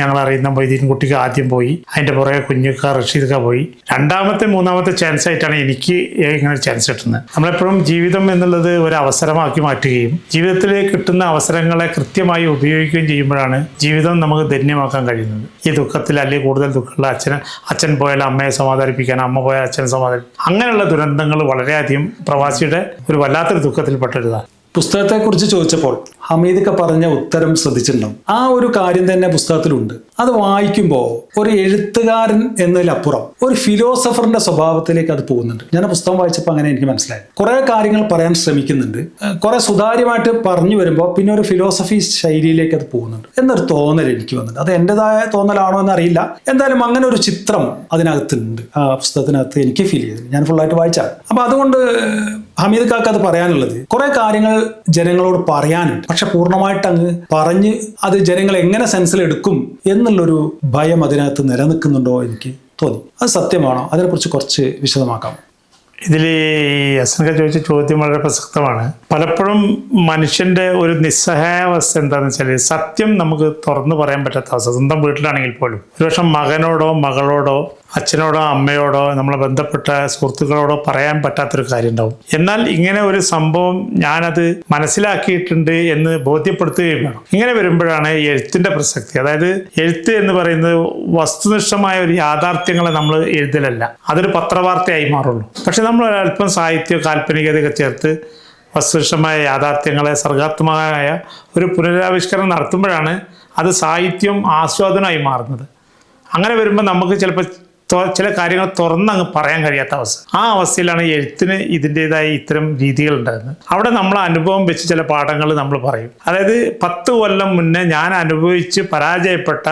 ഞങ്ങൾ അറിയുന്ന മൊയ്തീൻ കുട്ടിക്ക് ആദ്യം പോയി അതിന്റെ പുറകെ കുഞ്ഞുക്ക റഷീദ്ക്ക പോയി. രണ്ടാമത്തെ മൂന്നാമത്തെ ചാൻസ് ആയിട്ടാണ് എനിക്ക് ഇങ്ങനെ ചാൻസ് കിട്ടുന്നത്. നമ്മളെപ്പോഴും ജീവിതം എന്നുള്ളത് ഒരു അവസരമാക്കി മാറ്റുകയും ജീവിതത്തിൽ കിട്ടുന്ന അവസരങ്ങളെ കൃത്യമായി ഉപയോഗിക്കുകയും ചെയ്യുമ്പോഴാണ് ജീവിതം നമുക്ക് ധന്യമാക്കാൻ കഴിയുന്നത്. ഈ ദുഃഖത്തിൽ അല്ലെങ്കിൽ കൂടുതൽ ദുഃഖമുള്ള അച്ഛൻ അച്ഛൻ പോയാൽ അമ്മയെ സമാധാനിപ്പിക്കാൻ അമ്മ പോയാൽ അച്ഛനെ സമാധാനിപ്പിക്കാൻ അങ്ങനെയുള്ള ദുരന്തങ്ങൾ വളരെയധികം പ്രവാസിയുടെ ഒരു വല്ലാത്തൊരു ദുഃഖത്തിൽപ്പെട്ടൊരിതാണ് പുസ്തകത്തെക്കുറിച്ച് ചോദിച്ചപ്പോൾ ഹമീദൊക്കെ പറഞ്ഞ ഉത്തരം ശ്രദ്ധിച്ചിട്ടുണ്ടാവും. ആ ഒരു കാര്യം തന്നെ പുസ്തകത്തിലുണ്ട്. അത് വായിക്കുമ്പോൾ ഒരു എഴുത്തുകാരൻ എന്നതിലപ്പുറം ഒരു ഫിലോസഫറിന്റെ സ്വഭാവത്തിലേക്ക് അത് പോകുന്നുണ്ട്. ഞാൻ പുസ്തകം വായിച്ചപ്പോൾ അങ്ങനെ എനിക്ക് മനസ്സിലായി. കുറെ കാര്യങ്ങൾ പറയാൻ ശ്രമിക്കുന്നുണ്ട്. കുറേ സുതാര്യമായിട്ട് പറഞ്ഞു വരുമ്പോൾ പിന്നെ ഒരു ഫിലോസഫി ശൈലിയിലേക്ക് അത് പോകുന്നുണ്ട്. എന്നൊരു തോന്നൽ എനിക്ക് വന്നിട്ടുണ്ട്. അത് എന്റെതായ തോന്നലാണോ എന്ന് അറിയില്ല എന്തായാലും അങ്ങനെ ഒരു ചിത്രം അതിനകത്തുണ്ട്. ആ പുസ്തകത്തിനകത്ത് എനിക്ക് ഫീൽ ചെയ്തു ഞാൻ ഫുള്ളായിട്ട് വായിച്ചാൽ അപ്പൊ അതുകൊണ്ട് ഹമീദ് കാക്ക അത് പറയാനുള്ളത്. കുറെ കാര്യങ്ങൾ ജനങ്ങളോട് പറയാനുണ്ട്. പക്ഷെ പൂർണമായിട്ട് അങ്ങ് പറഞ്ഞ് അത് ജനങ്ങൾ എങ്ങനെ സെൻസിൽ എടുക്കും എന്നുള്ളൊരു ഭയം അതിനകത്ത് നിലനിൽക്കുന്നുണ്ടോ എനിക്ക് തോന്നി. അത് സത്യമാണോ? അതിനെക്കുറിച്ച് കുറച്ച് വിശദമാക്കാം. ഇതിൽ എസ്നൊക്കെ ചോദിച്ച ചോദ്യം വളരെ പ്രസക്തമാണ്. പലപ്പോഴും മനുഷ്യന്റെ ഒരു നിസ്സഹായാവസ്ഥ എന്താണെന്ന് വെച്ചാൽ സത്യം നമുക്ക് തുറന്നു പറയാൻ പറ്റാത്ത അവസ്ഥ. സ്വന്തം വീട്ടിലാണെങ്കിൽ പോലും. ഒരുപക്ഷെ മകനോടോ മകളോടോ അച്ഛനോടോ അമ്മയോടോ നമ്മളെ ബന്ധപ്പെട്ട സുഹൃത്തുക്കളോടോ പറയാൻ പറ്റാത്തൊരു കാര്യം ഉണ്ടാവും എന്നാൽ ഇങ്ങനെ ഒരു സംഭവം ഞാനത് മനസ്സിലാക്കിയിട്ടുണ്ട് എന്ന് ബോധ്യപ്പെടുത്തുകയും വേണം. ഇങ്ങനെ വരുമ്പോഴാണ് എഴുത്തിന്റെ പ്രസക്തി. അതായത് എഴുത്ത് എന്ന് പറയുന്നത് വസ്തുനിഷ്ഠമായ ഒരു യാഥാർത്ഥ്യങ്ങളെ നമ്മൾ എഴുതലല്ല. അതൊരു പത്രവാർത്തയായി മാറുള്ളൂ. പക്ഷെ നമ്മൾ അല്പം സാഹിത്യ കാൽപ്പനികതയൊക്കെ ചേർത്ത് വസ്തുനിഷ്ഠമായ യാഥാർത്ഥ്യങ്ങളെ സർഗാത്മകമായ ഒരു പുനരാവിഷ്കരണം നടത്തുമ്പോഴാണ് അത് സാഹിത്യം ആസ്വാദനമായി മാറുന്നത്. അങ്ങനെ വരുമ്പോൾ നമുക്ക് ചിലപ്പോൾ ചില കാര്യങ്ങൾ തുറന്നങ്ങ് പറയാൻ കഴിയാത്ത അവസ്ഥ. ആ അവസ്ഥയിലാണ് എഴുത്തിന് ഇതിന്റെതായ ഇത്തരം രീതികൾ ഉണ്ടാകുന്നത് അവിടെ നമ്മൾ അനുഭവം വെച്ച് ചില പാഠങ്ങൾ നമ്മൾ പറയും. അതായത് പത്ത് കൊല്ലം മുന്നേ ഞാൻ അനുഭവിച്ച് പരാജയപ്പെട്ട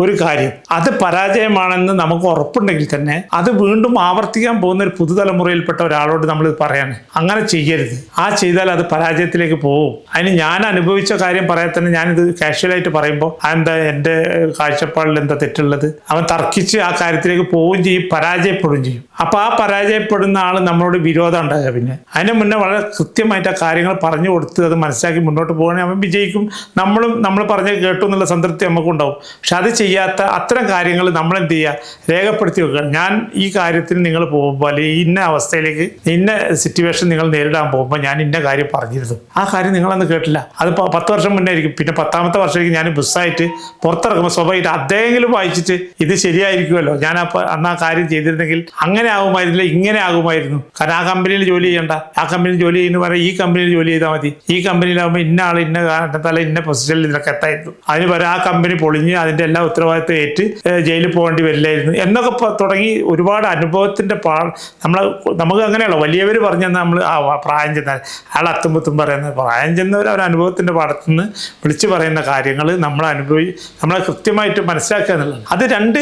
ഒരു കാര്യം. അത് പരാജയമാണെന്ന് നമുക്ക് ഉറപ്പുണ്ടെങ്കിൽ തന്നെ അത് വീണ്ടും ആവർത്തിക്കാൻ പോകുന്ന ഒരു പുതുതലമുറയിൽപ്പെട്ട ഒരാളോട് നമ്മൾ ഇത് അങ്ങനെ ചെയ്യരുത്. ആ ചെയ്താൽ അത് പരാജയത്തിലേക്ക് പോകും. അതിന് ഞാൻ അനുഭവിച്ച കാര്യം പറയാൻ തന്നെ ഞാനിത് കാഷ്വലായിട്ട് പറയുമ്പോൾ അതെന്താ എന്റെ കാഴ്ചപ്പാടിൽ എന്താ തെറ്റുള്ളത്? അവൻ തർക്കിച്ച് ആ കാര്യത്തിലേക്ക് പോവുകയും ചെയ്യും പരാജയപ്പെടുകയും ചെയ്യും. അപ്പൊ ആ പരാജയപ്പെടുന്ന ആൾ നമ്മളോട് വിരോധം ഉണ്ടാകുക പിന്നെ. അതിന് മുന്നേ വളരെ കൃത്യമായിട്ട് ആ കാര്യങ്ങൾ പറഞ്ഞു കൊടുത്ത് അത് മനസ്സിലാക്കി മുന്നോട്ട് പോകണമെങ്കിൽ അവൻ വിജയിക്കും. നമ്മളും നമ്മൾ പറഞ്ഞ് കേട്ടു എന്നുള്ള സംതൃപ്തി നമുക്കുണ്ടാവും. പക്ഷെ അത് ചെയ്യാത്ത അത്തരം കാര്യങ്ങൾ നമ്മൾ എന്ത് ചെയ്യുക? രേഖപ്പെടുത്തി വെക്കുക. ഞാൻ ഈ കാര്യത്തിൽ നിങ്ങൾ പോകുമ്പോൾ അല്ലെങ്കിൽ ഇന്ന അവസ്ഥയിലേക്ക് ഇന്ന സിറ്റുവേഷൻ നിങ്ങൾ നേരിടാൻ പോകുമ്പോൾ ഞാൻ ഇന്ന കാര്യം പറഞ്ഞിരുന്നു. ആ കാര്യം നിങ്ങളന്ന് കേട്ടില്ല. അത് പത്ത് വർഷം മുന്നേ ആയിരിക്കും. പിന്നെ പത്താമത്തെ വർഷത്തേക്ക് ഞാൻ ബുസ്സായിട്ട് പുറത്തിറങ്ങുമ്പോൾ സ്വാഭാവികമായിട്ട് അദ്ദേഹം വായിച്ചിട്ട് ഇത് ശരിയായിരിക്കുമല്ലോ. ഞാൻ അപ്പൊ അന്ന് ആ കാര്യം ചെയ്തിരുന്നെങ്കിൽ അങ്ങനെ ആകുമായിരുന്നില്ല ഇങ്ങനെ ആകുമായിരുന്നു. കാരണം ആ കമ്പനിയിൽ ജോലി ചെയ്യണ്ട. ആ കമ്പനിയിൽ ജോലി ചെയ്യുന്ന പറയാം ഈ കമ്പനിയിൽ ജോലി ചെയ്താൽ മതി. ഈ കമ്പനിയിലാകുമ്പോൾ ഇന്ന ആൾ ഇന്ന കാരണത്താൽ ഇന്ന പൊസിഷനിൽ ഇതിനൊക്കെ എത്തായിരുന്നു. അതിന് പറയാം ആ കമ്പനി പൊളിഞ്ഞ് അതിന്റെ എല്ലാ ഉത്തരവാദിത്വം ഏറ്റ് ജയിലിൽ പോകേണ്ടി വരില്ലായിരുന്നു. എന്നൊക്കെ തുടങ്ങി ഒരുപാട് അനുഭവത്തിന്റെ പാ നമ്മളെ നമുക്ക് അങ്ങനെയുള്ള വലിയവർ പറഞ്ഞാൽ നമ്മൾ ആ പ്രായം ചെന്നാൽ അയാൾ അത്തുമ്പത്തും പറയുന്നത് പ്രായം ചെന്നവർ അവർ അനുഭവത്തിന്റെ പാടത്തു നിന്ന് വിളിച്ചു പറയുന്ന കാര്യങ്ങൾ നമ്മൾ അനുഭവി നമ്മളെ കൃത്യമായിട്ട് മനസ്സിലാക്കുക എന്നുള്ളത് അത് രണ്ട്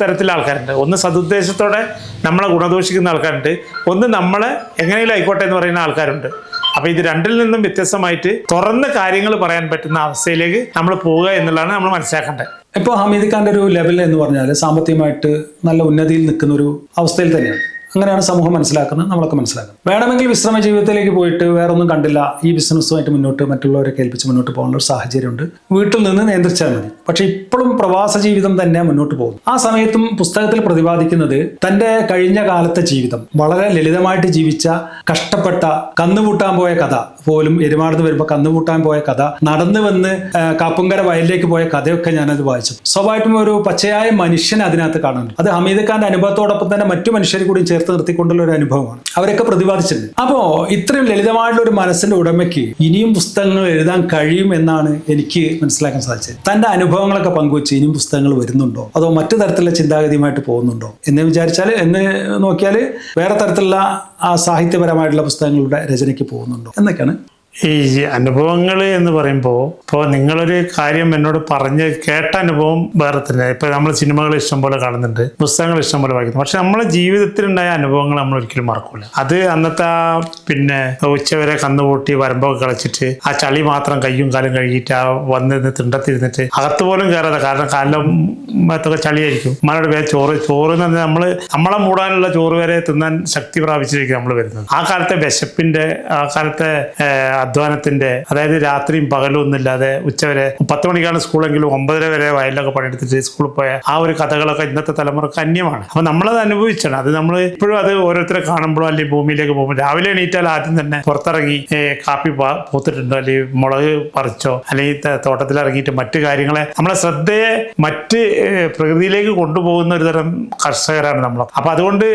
തരത്തിലുള്ള ആൾക്കാരുണ്ട്. ഒന്ന് സതുദ്ദേശത്തോടെ നമ്മളെ ഗുണദോഷിക്കുന്ന ആൾക്കാരുണ്ട്. ഒന്ന് നമ്മളെ എങ്ങനെയും ആയിക്കോട്ടെ എന്ന് പറയുന്ന ആൾക്കാരുണ്ട്. അപ്പൊ ഇത് രണ്ടിൽ നിന്നും വ്യത്യസ്തമായിട്ട് തുറന്ന് കാര്യങ്ങൾ പറയാൻ പറ്റുന്ന അവസ്ഥയിലേക്ക് നമ്മൾ പോവുക എന്നുള്ളതാണ് നമ്മൾ മനസ്സിലാക്കേണ്ടത്. ഇപ്പോൾ ഹമീദ് ഖാന്റെ ഒരു ലെവൽ എന്ന് പറഞ്ഞാൽ സാമ്പത്തികമായിട്ട് നല്ല ഉന്നതിയിൽ നിൽക്കുന്ന ഒരു അവസ്ഥയിൽ തന്നെയാണ്. അങ്ങനെയാണ് സമൂഹം മനസ്സിലാക്കുന്നത് നമ്മളൊക്കെ മനസ്സിലാക്കുന്നത്. വേണമെങ്കിൽ വിശ്രമ ജീവിതത്തിലേക്ക് പോയിട്ട് വേറെ ഒന്നും കണ്ടില്ല ഈ ബിസിനസ്സുമായിട്ട് മുന്നോട്ട് മറ്റുള്ളവരെ കേൾപ്പിച്ച് മുന്നോട്ട് പോകാനുള്ള ഒരു സാഹചര്യമുണ്ട്. വീട്ടിൽ നിന്ന് നിയന്ത്രിച്ചാൽ മതി. പക്ഷെ ഇപ്പോഴും പ്രവാസ ജീവിതം തന്നെ മുന്നോട്ട് പോകുന്നു ആ സമയത്തും പുസ്തകത്തിൽ പ്രതിപാദിക്കുന്നത് തന്റെ കഴിഞ്ഞ കാലത്തെ ജീവിതം വളരെ ലളിതമായിട്ട് ജീവിച്ച കഷ്ടപ്പെട്ട കന്നുകൂട്ടാൻ പോയ കഥ പോലും എരുമാടുന്ന് വരുമ്പോൾ കന്നുകൂട്ടാൻ പോയ കഥ നടന്നു വന്ന് കാപ്പുങ്കര വയലിലേക്ക് പോയ കഥയൊക്കെ ഞാനത് വായിച്ചു. സ്വാഭാവികമായിട്ടും ഒരു പച്ചയായ മനുഷ്യനെ അതിനകത്ത് കാണുന്നുണ്ട്. അത് ഹമീദ് ഖാന്റെ അനുഭവത്തോടൊപ്പം തന്നെ മറ്റു മനുഷ്യരെ കൂടി ചേർത്ത് നിർത്തിക്കൊണ്ടുള്ള ഒരു അനുഭവമാണ്. അവരൊക്കെ പ്രതിപാദിച്ചിട്ടുണ്ട്. അപ്പോ ഇത്രയും ലളിതമായിട്ടുള്ള ഒരു മനസ്സിന്റെ ഉടമയ്ക്ക് ഇനിയും പുസ്തകങ്ങൾ എഴുതാൻ കഴിയും എന്നാണ് എനിക്ക് മനസ്സിലാക്കാൻ സാധിച്ചത്. തന്റെ അനുഭവങ്ങളൊക്കെ പങ്കുവെച്ച് ഇനിയും പുസ്തകങ്ങൾ വരുന്നുണ്ടോ? അതോ മറ്റു തരത്തിലുള്ള ചിന്താഗതിയുമായിട്ട് പോകുന്നുണ്ടോ? എന്ന് വിചാരിച്ചാൽ എന്ന് നോക്കിയാൽ വേറെ തരത്തിലുള്ള ആ സാഹിത്യപരമായിട്ടുള്ള പുസ്തകങ്ങളുടെ രചനയ്ക്ക് പോകുന്നുണ്ടോ? എന്നൊക്കെയാണ് ഈ അനുഭവങ്ങൾ എന്ന് പറയുമ്പോൾ ഇപ്പോൾ നിങ്ങളൊരു കാര്യം എന്നോട് പറഞ്ഞ് കേട്ട അനുഭവം വേറെ തന്നെ. ഇപ്പോൾ നമ്മൾ സിനിമകൾ ഇഷ്ടംപോലെ കാണുന്നുണ്ട് പുസ്തകങ്ങൾ ഇഷ്ടംപോലെ വായിക്കുന്നു. പക്ഷെ നമ്മളെ ജീവിതത്തിലുണ്ടായ അനുഭവങ്ങൾ നമ്മൾ ഒരിക്കലും മറക്കൂല. അത് അന്നത്തെ ആ പിന്നെ ഉച്ചവരെ കന്നുകൂട്ടി വരമ്പൊക്കെ കളിച്ചിട്ട് ആ ചളി മാത്രം കയ്യും കാലും കഴുകിയിട്ട് ആ വന്നിരുന്ന് തിണ്ടത്തിരുന്നിട്ട് അകത്ത് പോലും കയറാതെ കാരണം കാലം മത്തൊക്കെ ചളിയായിരിക്കും. മഴയുടെ പേര് ചോറ് ചോറ് എന്ന് പറഞ്ഞാൽ നമ്മൾ നമ്മളെ മൂടാനുള്ള ചോറ് വരെ തിന്നാൻ ശക്തി പ്രാപിച്ചിരിക്കും നമ്മൾ വരുന്നത്. ആ കാലത്തെ വിശപ്പിന്റെ ആ കാലത്തെ അധ്വാനത്തിന്റെ അതായത് രാത്രിയും പകലും ഒന്നുമില്ലാതെ ഉച്ചവരെ പത്ത് മണിക്കാണ് സ്കൂളെങ്കിലും ഒമ്പതര വരെ വയലിലൊക്കെ പണിയെടുത്തിട്ട് സ്കൂളിൽ പോയ ആ ഒരു കഥകളൊക്കെ ഇന്നത്തെ തലമുറയ്ക്ക് അന്യമാണ്. അപ്പൊ നമ്മളത് അനുഭവിച്ചാണ്. അത് നമ്മൾ ഇപ്പോഴും അത് ഓരോരുത്തരെ കാണുമ്പോഴോ അല്ലെങ്കിൽ ഭൂമിയിലേക്ക് പോകുമ്പോൾ രാവിലെ എണീറ്റാൽ ആദ്യം തന്നെ പുറത്തിറങ്ങി കാപ്പി പൂത്തിട്ടുണ്ടോ അല്ലെങ്കിൽ മുളക് പറിച്ചോ അല്ലെങ്കിൽ തോട്ടത്തിൽ ഇറങ്ങിയിട്ട് മറ്റു കാര്യങ്ങളെ നമ്മളെ ശ്രദ്ധയെ മറ്റ് പ്രകൃതിയിലേക്ക് കൊണ്ടുപോകുന്ന ഒരു തരം കർഷകരാണ് നമ്മൾ അപ്പൊ അതുകൊണ്ട്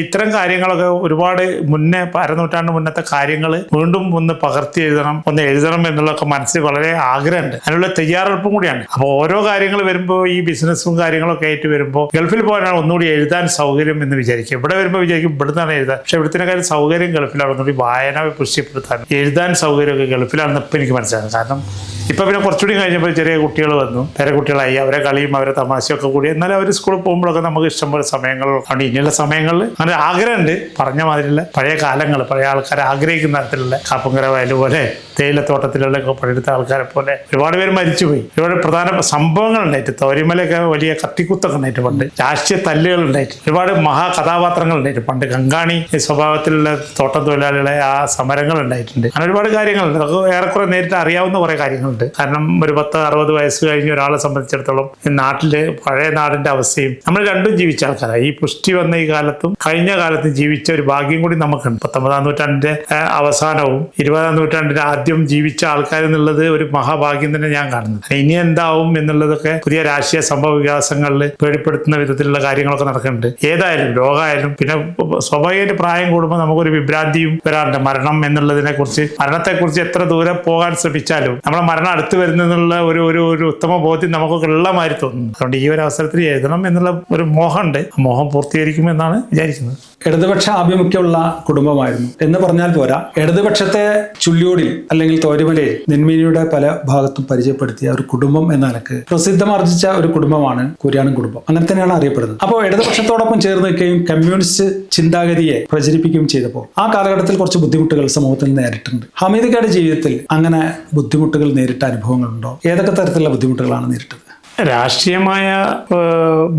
ഇത്തരം കാര്യങ്ങളൊക്കെ ഒരുപാട് മുന്നേ അരനൂറ്റാണ്ട് മുന്നത്തെ കാര്യങ്ങൾ വീണ്ടും ഒന്ന് പകർത്തി എഴുതണം ഒന്ന് എഴുതണം എന്നുള്ളതൊക്കെ മനസ്സിൽ വളരെ ആഗ്രഹമുണ്ട്. അതിനുള്ള തയ്യാറെടുപ്പും കൂടിയാണ്. അപ്പോൾ ഓരോ കാര്യങ്ങൾ വരുമ്പോൾ ഈ ബിസിനസ്സും കാര്യങ്ങളൊക്കെ ആയിട്ട് വരുമ്പോൾ ഗൾഫിൽ പോകാനാണ് ഒന്നുകൂടി എഴുതാൻ സൗകര്യം എന്ന് വിചാരിക്കും. ഇവിടെ വരുമ്പോൾ വിചാരിക്കും ഇവിടുന്നാണ് എഴുതാൻ. പക്ഷെ ഇവിടുത്തെ കാര്യം സൗകര്യം ഗൾഫിലാണ്. ഒന്നുകൂടി വായന പുഷ്ടിപ്പെടുത്താൻ എഴുതാൻ സൗകര്യമൊക്കെ ഗൾഫിലാണെന്ന് ഇപ്പം എനിക്ക് മനസ്സിലാകും കാരണം ഇപ്പൊ പിന്നെ കുറച്ചുകൂടി കഴിഞ്ഞപ്പോൾ ചെറിയ കുട്ടികൾ വന്നു. ചെറിയ കുട്ടികളായി. അവരെ കളിയും അവരെ തമാശയൊക്കെ കൂടി. എന്നാലും അവർ സ്കൂളിൽ പോകുമ്പോഴൊക്കെ നമുക്ക് ഇഷ്ടംപോലെ സമയങ്ങൾ അതുകൊണ്ട് ഇനിയുള്ള സമയങ്ങളിൽ അങ്ങനെ ആഗ്രഹമുണ്ട്. പറഞ്ഞ മാതിരിയുള്ള പഴയ കാലങ്ങൾ പഴയ ആൾക്കാർ ആഗ്രഹിക്കുന്ന തരത്തിലുള്ള കാപ്പങ്കര വയൽ പോലെ തേയിലത്തോട്ടത്തിലുള്ള പണിയെടുത്ത ആൾക്കാരെ പോലെ ഒരുപാട് പേര് മരിച്ചുപോയി. ഒരുപാട് പ്രധാന സംഭവങ്ങൾ ഉണ്ടായിട്ട് തോരിമലയൊക്കെ വലിയ കത്തിക്കുത്തൊക്കെ ഉണ്ടായിട്ട് പണ്ട്. രാഷ്ട്രീയ തല്ലുകൾ ഉണ്ടായിട്ട് ഒരുപാട് മഹാകഥാപാത്രങ്ങൾ ഉണ്ടായിട്ട് പണ്ട് കങ്കാണി സ്വഭാവത്തിലുള്ള തോട്ടം തൊഴിലാളികളെ ആ സമരങ്ങൾ ഉണ്ടായിട്ടുണ്ട് അങ്ങനെ ഒരുപാട് കാര്യങ്ങളുണ്ട്. അതൊക്കെ ഏറെക്കുറെ നേരിട്ട് അറിയാവുന്ന കുറെ കാര്യങ്ങളുണ്ട്. കാരണം ഒരു പത്ത് അറുപത് വയസ്സ് കഴിഞ്ഞ ഒരാളെ സംബന്ധിച്ചിടത്തോളം നാട്ടിൽ പഴയ നാടിന്റെ അവസ്ഥയും നമ്മൾ രണ്ടും ജീവിച്ച ആൾക്കാരാണ് ഈ പുഷ്ടി വന്ന ഈ കാലത്തും കഴിഞ്ഞ കാലത്തും ജീവിച്ച ഒരു ഭാഗ്യം കൂടി നമുക്കുണ്ട്. പത്തൊമ്പതാം നൂറ്റാണ്ടിന്റെ അവസാനവും ഇരുപതാം നൂറ്റാണ്ടിന്റെ ആദ്യം ജീവിച്ച ആൾക്കാർ എന്നുള്ളത് ഒരു മഹാഭാഗ്യം തന്നെ ഞാൻ കാണുന്നത്. ഇനി എന്താവും എന്നുള്ളതൊക്കെ പുതിയ രാഷ്ട്രീയ സംഭവ വികാസങ്ങളിൽ പേടിപ്പെടുത്തുന്ന വിധത്തിലുള്ള കാര്യങ്ങളൊക്കെ നടക്കുന്നുണ്ട്. ഏതായാലും രോഗമായാലും പിന്നെ സ്വാഭാവികമായിട്ട് പ്രായം കൂടുമ്പോൾ നമുക്കൊരു വിഭ്രാന്തിയും വരാറുണ്ട്. മരണം എന്നുള്ളതിനെ കുറിച്ച് മരണത്തെക്കുറിച്ച് എത്ര ദൂരെ പോകാൻ ശ്രമിച്ചാലും നമ്മളെ മരണം അടുത്ത് വരുന്നെന്നുള്ള ഒരു ഒരു ഒരു ഉത്തമ ബോധ്യം നമുക്കൊക്കെ ഉള്ള മാതിരി തോന്നുന്നു. അതുകൊണ്ട് ഈ ഒരു അവസരത്തിൽ എഴുതണം എന്നുള്ള ഒരു മോഹമുണ്ട്. മോഹം പൂർത്തീകരിക്കുമെന്നാണ് വിചാരിക്കുന്നത്. ഇടതുപക്ഷ ആഭിമുഖ്യമുള്ള കുടുംബമായിരുന്നു. എന്ന് പറഞ്ഞാൽ പോരാ. ഇടതുപക്ഷത്തെ ചുള്ളിയോടിൽ അല്ലെങ്കിൽ തോരുമലയിൽ നെന്മീനിയുടെ പല ഭാഗത്തും പരിചയപ്പെടുത്തിയ ഒരു കുടുംബം എന്ന നിലയ്ക്ക് പ്രസിദ്ധമാർജിച്ച ഒരു കുടുംബമാണ് കുര്യാണം കുടുംബം. അങ്ങനെ തന്നെയാണ് അറിയപ്പെടുന്നത്. അപ്പോൾ ഇടതുപക്ഷത്തോടൊപ്പം ചേർന്ന് നിൽക്കുകയും കമ്മ്യൂണിസ്റ്റ് ചിന്താഗതിയെ പ്രചരിപ്പിക്കുകയും ചെയ്തപ്പോൾ ആ കാലഘട്ടത്തിൽ കുറച്ച് ബുദ്ധിമുട്ടുകൾ സമൂഹത്തിൽ നേരിട്ടുണ്ട് ഹമീദക്കയുടെ ജീവിതത്തിൽ അങ്ങനെ ബുദ്ധിമുട്ടുകൾ നേരിട്ട അനുഭവങ്ങളുണ്ടോ? ഏതൊക്കെ തരത്തിലുള്ള ബുദ്ധിമുട്ടുകളാണ് നേരിട്ടത്? രാഷ്ട്രീയമായ